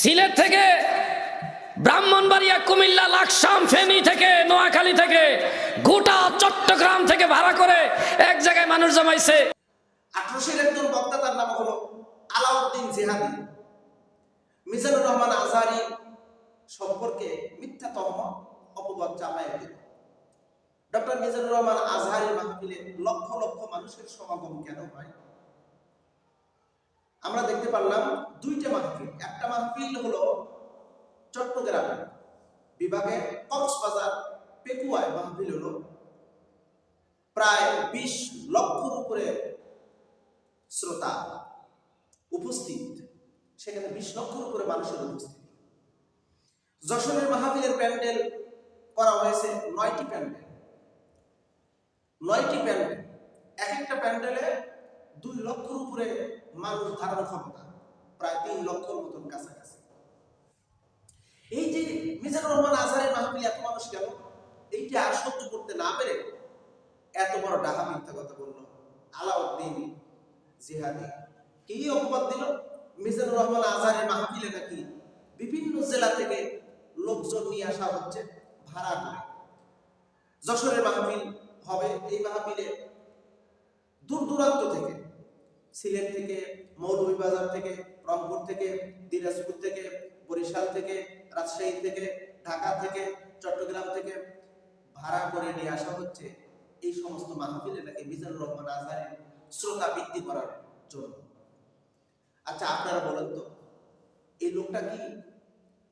সিলেট থেকে ব্রাহ্মণবাড়িয়া, কুমিল্লা, লাকসাম, ফেনী থেকে, নোয়াখালী থেকে, গোটা চট্টগ্রাম থেকে ভাড়া করে এক জায়গায় মানুষ জমাইছে। আঠারোশের একজন বক্তা, তার নাম হলো আলাউদ্দিন জেহাদি। মিজানুর রহমান আজহারি সম্পর্কে মিথ্যা তহম অপবাদ চাপায় ডক্টর মিজানুর রহমান আজহারি মাহফিলে লক্ষ লক্ষ মানুষের সমাগম কেন হয়? আমরা দেখতে পারলাম দুইটা মাহফিল। একটা মাহফিল হলো চট্টগ্রামে বিভাগে কক্সবাজার পেকুয়ায় মাহফিল হলো। প্রায় বিশ লক্ষর উপরে শ্রোতা উপস্থিত। সেখানে বিশ লক্ষর উপরে মানুষের উপস্থিত। যশোরের মাহফিলের প্যান্ডেল করা হয়েছে নয়টি প্যান্ডেল। নয়টি প্যান্ডেল। এক একটা প্যান্ডেলে দুই লক্ষর উপরে মানুষ ধারণ ক্ষমতা, প্রায় তিন লক্ষর মতন কাছাকাছি। এই যে মিজানুর রহমান আজহারের মাহফিল এত মানুষ গেল এইটা আর সহ্য করতে না পেরে এত বড় ডাহা মিথ্যা কথা বলল। আলাউদ্দিন জিহাদি কি অপবাদ দিল? মিজানুর রহমান আজহারের মাহফিলে নাকি বিভিন্ন জেলা থেকে লোকজন নিয়ে আসা হচ্ছে, ভাড়া করে। যশোরের মাহফিল হবে, এই মাহফিলে দূর দূরান্ত থেকে সিলেট থেকে, মৌলভীবাজার থেকে, রংপুর থেকে, দিনাজপুর থেকে, বরিশাল থেকে, রাজশাহী থেকে, ঢাকা থেকে, চট্টগ্রাম থেকে ভাড়া করে নিয়ে আসা হচ্ছে এই সমস্ত মাহফিলে নাকি মিজানুর রহমান আজহারের শ্রোতা বৃদ্ধি করার জন্য। আচ্ছা আপনারা বলেন তো, এই লোকটা কি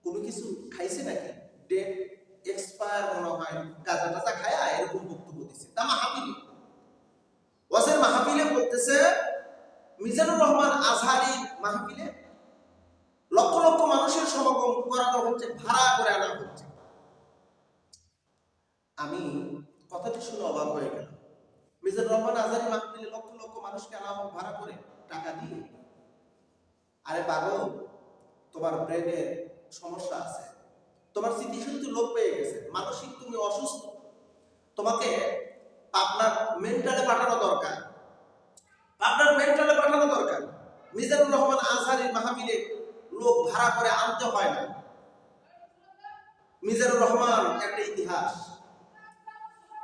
কোনো কিছু খাইছে নাকি? ডেট এক্সপায়ার মনে হয়, গাঁজা টাজা খায়া এরকম বক্তব্য দিচ্ছে তা মাহফিলে, ওয়াজের মাহফিলে বলতেছে মিজানুর রহমান আজহারি মাহফিলে লক্ষ লক্ষ মানুষের সমাগম করানো হচ্ছে, ভাড়া করে আনা হচ্ছে। আমি কথাটি শুনে অবাক হয়ে গেল মিজানুর রহমান আজহারি মাহফিলে লক্ষ লক্ষ মানুষকে আনা ভাড়া করে টাকা দিয়ে? আরে পাগল, তোমার ব্রেনের সমস্যা আছে। তোমার স্মৃতিশক্তি লোপ পেয়ে গেছে। মানসিক তুমি অসুস্থ। তোমাকে আপনার মেন্টালে পাঠানো দরকার। আপনার মেন্টালে পাঠানো দরকার। মিজানুর রহমান আজহারির মাহফিলে লোক ভাড়া করে আনতে হয় না। মিজানুর রহমান একটা ইতিহাস।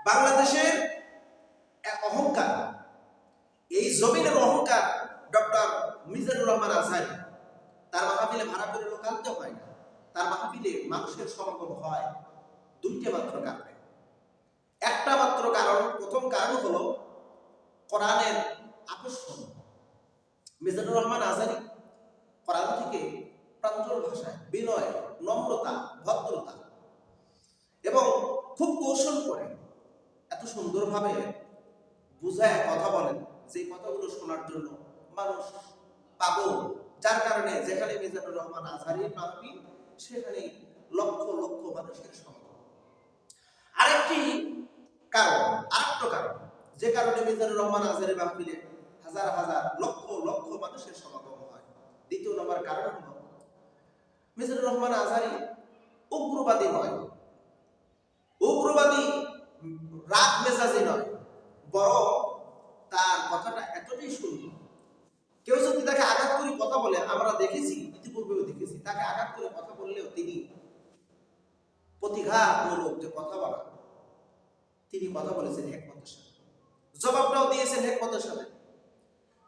বাংলাদেশের এক অহংকার। এই জমিনের অহংকার ডক্টর মিজানুর রহমান আজহারি। তার মাহফিলে ভাড়া করে লোক আনতে হয় না। তার মাহফিলে মানুষের সমাগম হয় দুইটা মাত্র কারণে। একটা মাত্র কারণ, প্রথম কারণ হলো কোরআনের আকর্ষণ। মিজানুর রহমান আজহারি কোরআন থেকে প্রাঞ্জল ভাষায় বিনয়, নম্রতা, ভদ্রতা এবং খুব কৌশল করে এত সুন্দরভাবে বুঝায় কথা বলেন যে কথাগুলো শোনার জন্য মানুষ পাগল। যার কারণে যেখানে মিজানুর রহমান আজহারির মাহফিল সেখানে লক্ষ লক্ষ মানুষের সমাগম। আরেকটি কারণ, আরেকটা কারণ, যে কারণে মিজানুর রহমান আজহারির মাহফিলে হাজার হাজার, লক্ষ লক্ষ মানুষের সমাগম হয়। দ্বিতীয় নম্বর কারণ হলো, মিজানুর রহমান আজহারি উগ্রবাদী নয়। উগ্রবাদী রাগ মেজাজি নয়, বরং তার কথাটা এতটাই সুন্দর। কেউ যদি তাকে আঘাত করে কথা বলে, আমরা দেখেছি, ইতিপূর্বেও দেখেছি, তাকে আঘাত করে কথা বললেও তিনি প্রতিঘাতমূলক যে কথা বলা, তিনি কথা বলেছেন হেকমতের সাথে। জবাবটাও দিয়েছেন হেকমতের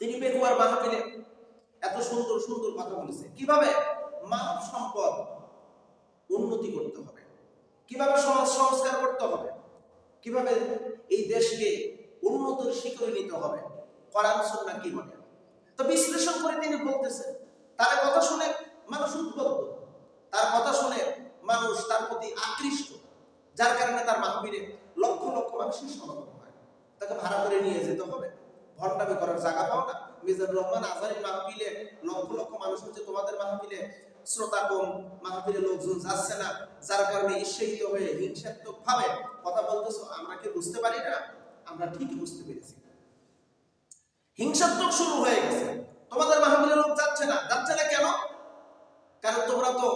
তিনি পেকুয়ার মাহফিলে এত সুন্দর সুন্দর কথা বলেছে। কীভাবে মানব সম্পদ উন্নতি করতে হবে? কীভাবে সমাজ সংস্কার করতে হবে? কীভাবে এই দেশকে উন্নতির শিখরে নিতে হবে? কোরআন, সুন্নাহ কি বলে? তো বিশ্লেষণ করে তিনি বলতেছেন, তার কথা শুনে মানুষ উদ্বুদ্ধ। তার কথা শুনে মানুষ তার প্রতি আকৃষ্ট, যার কারণে তার মাহফিলে লক্ষ লক্ষ মানুষের সমাগম হয়। তাকে ভাড়া করে নিয়ে যেতে হবে। ভণ্ডামি করার জায়গা পাও না। মিজানুর রহমান আজহারি মাহফিলে লক্ষ লক্ষ মানুষ হচ্ছে তোমাদের মাহফিলে। শ্রোতা কম, মাহফিলে লোকজন যাচ্ছে না। যার কারণে ঈর্ষায়িত হয়ে, হিংসাত্মক ভাবে কথা বলতেছো, আমরা কি বুঝতে পারি না? আমরা ঠিকই বুঝতে পেরেছি। হিংসাত্মক শুরু হয়ে গেছে। তোমাদের মাহফিলে লোক যাচ্ছে না। যাচ্ছে না কেন? কারণ তোমরা তো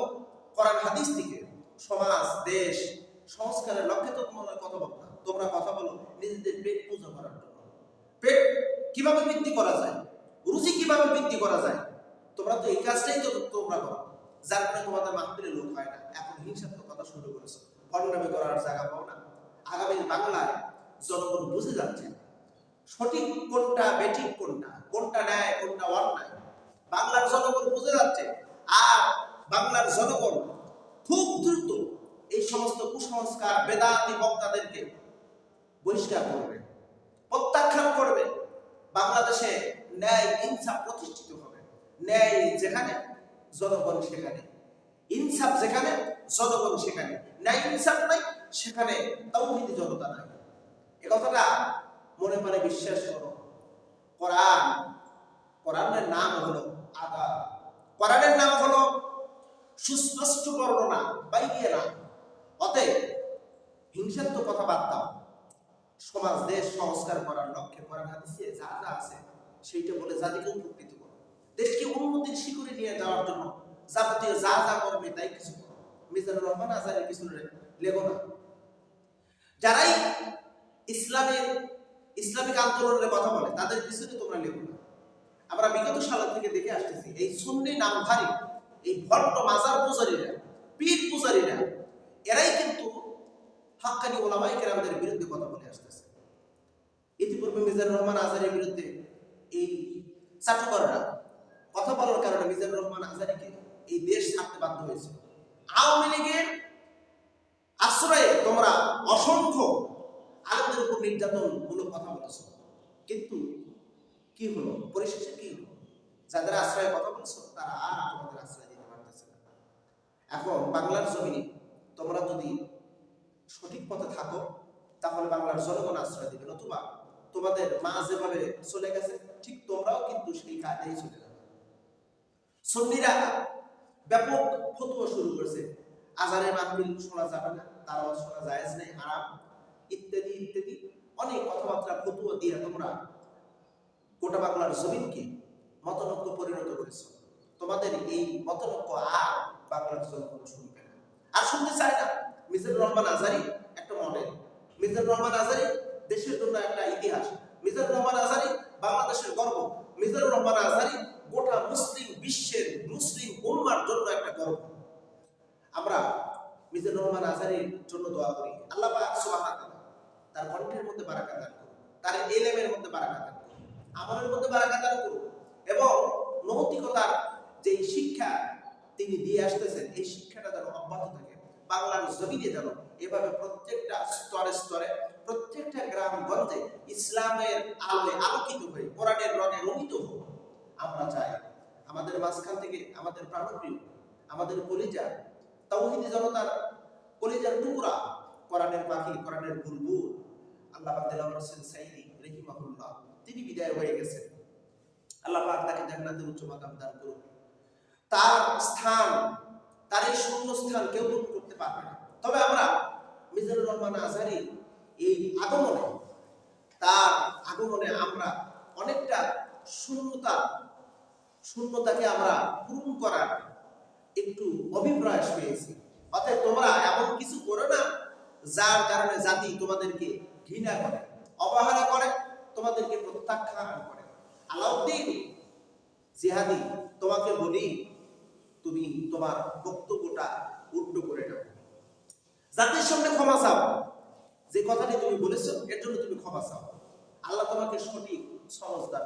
কোরআন হাদিস থেকে সমাজ, দেশ, সংস্কারের লক্ষ্যে তো তোমরা কথা বলো তোমরা কথা বলো নিজেদের পেট পূজা করার জন্য। পেট কীভাবে বৃদ্ধি করা যায়? রুচি কীভাবে বৃদ্ধি করা যায়? তোমরা তো এই কাজটাই তো তোমরা করো। যার কারণে তোমাদের মাহফিলে লোক হয় না। এখন হিংসাত্মক কথা শুরু করেছ। ভণ্ডামি করার জায়গা পাও না। আগামী বাংলায় জনগণ বুঝে যাচ্ছে সঠিক কোনটা বেঠিক কোনটা কোনটা ন্যায়, কোনটা অন্যায়। বাংলার জনগণ বুঝে যাচ্ছে। আর বাংলার জনগণ খুব দ্রুত এই সমস্ত কুসংস্কার বেদাতি বক্তাদেরকে বহিষ্কার করবে, প্রত্যাখ্যান করবে। বাংলাদেশে ন্যায় ইনসাফ প্রতিষ্ঠিত হবে। ন্যায় যেখানে, জনগণ সেখানে। ইনসাফ যেখানে, জনগণ সেখানে। ন্যায় ইনসাফ নাই, সেখানে তৌহিদি জনতা নাই। এ কথাটা মনে মনে বিশ্বাস করো। কোরআন, কোরআনের নাম হলো আদা। কোরআনের নাম হলো সুস্পষ্ট বর্ণনা, বাইরে না। অতএব হিংসাত্মক কথা সমাজ, দেশ সংস্কার করার লক্ষ্যে কোরআন হাদিসে যা যা আছে, সেইটা বলে জাতিকে উপকৃত করো। দেশকে উন্নতির শিখরে নিয়ে যাওয়ার জন্য যাবতীয় যা যা করবে তাই কিছু করো। মিজানুর রহমান আজারের কিছু লেগো না। যারাই ইসলামের, ইসলামিক আন্দোলনের কথা বলে, তাদের পিছনে তোমরা লেগো না। আমরা বিগত সাল থেকে দেখে আসতেছি, এই সুন্নি নামধারী, এই ভট্ট মাজার পূজারীরা, পীর পূজারীরা, এরাই কিন্তু হাক্কানি ওলামাই কেরামদের বিরুদ্ধে কথা বলে আসতেছে। ইতিপূর্বে মিজানুর রহমান আজারের বিরুদ্ধে এই চাটুকররা কথা বলার কারণে মিজানুর রহমান আজারিকে এই দেশ ছাড়তে বাধ্য হয়েছে। আওয়ামী লীগের আশ্রয়ে তোমরা অসংখ্য আলেমদের উপর নির্যাতনমূলক কথা বলেছ। কিন্তু কি হলো? পরিশেষে কি হলো? যাদের আশ্রয়ে কথা বলছো, তারা আর তোমাদের আশ্রয় দিতে পারতেছে না। এখন বাংলার জমিনে তোমরা যদি সঠিক পথে থাকো, তাহলে বাংলার জনগণ আশ্রয় দিবে। নতুবা তোমাদের মা যেভাবে চলে গেছে, ঠিক তোমরাও কিন্তু সেই কাজেই চলে যাবে। সন্নিরা ব্যাপক ফতুয়া শুরু করেছে। আজানের মাহফিল শোনা যাবে না, তারাও শোনা জায়েজ নেই, হারাম, ইত্যাদি ইত্যাদি। অনেক কথাবার্তা, ফতুয়া দিয়ে তোমরা গোটা বাংলার জমিনকে মতনক্য পরিণত করেছ। তোমাদের এই মতনক্য আর বাংলার জনগণ শুনবে না। আর শুনতে চায় না, মিজানুর রহমান আজারি একটা মডেল মিজানুর রহমান আজারি দেশের জন্য একটা ইতিহাস। মিজানুর রহমান আজারি বাংলাদেশের গর্ব। মিজানুর রহমান আজারি গোটা মুসলিম বিশ্বের মুসলিম উম্মার জন্য একটা গর্ব। আমরা মিজানুর রহমান আজারির জন্য দোয়া করি। আল্লাহ পাক সুবহানাহু তাআলা তার কণ্ঠের মধ্যে বারাকা দান করুন। তার এলেমের মধ্যে বারাকা দান করুন। আমলের মধ্যে বারাকা দান করুন। এবং নৈতিকতার যে শিক্ষা তিনি দিয়ে আসতেছেন, এই শিক্ষাটা যেন অব্যাহত থাকে। বাংলার জমিনে যেন এভাবে প্রত্যেকটা স্তরে স্তরে, প্রত্যেকটা গ্রাম গঞ্জে ইসলামের আলোয় আলোকিত হয়ে, কোরআনের রঙে রঙিত হোক আমরা চাই আমাদের মাঝখান থেকে আমাদের প্রাণপ্রিয়, আমাদের কলিজা তাওহিদি জনতার কলিজার টুকরা, কোরআনের পাখি, কোরআনের বুলবুল। আল্লাহ দেলাওয়ার হোসেন সাইদি রহিমাহুল্লাহ, তিনি বিদায় হয়ে গেছেন। আল্লাহ পাক তাকে জান্নাতের উচ্চ মাকাম দান করুন তার স্থান, তার এই শূন্য স্থান কেউ পূরণ করতে পারবে না। তবে আমরা মিজানুর রহমান আজহারি এই আগমনে, তার আগমনে আমরা অনেকটা শূন্যতা, শূন্যতাকে আমরা পূরণ করার একটু অভিপ্রায় পেয়েছি। অতএব তোমরা এমন কিছু করো না যার কারণে জাতি তোমাদেরকে ঘৃণা করে, অবহেলা করে, তোমাদেরকে প্রত্যাখ্যান করে। আলাউদ্দিন জিহাদি, তোমাকে বলি, তুমি তোমার বক্তব্যটা উল্টো করে জাতির সামনে ক্ষমা চাও যে কথাটি তুমি বলেছ, এর জন্য তুমি ক্ষমা চাও আল্লাহ তোমাকে সঠিক সহজ দান।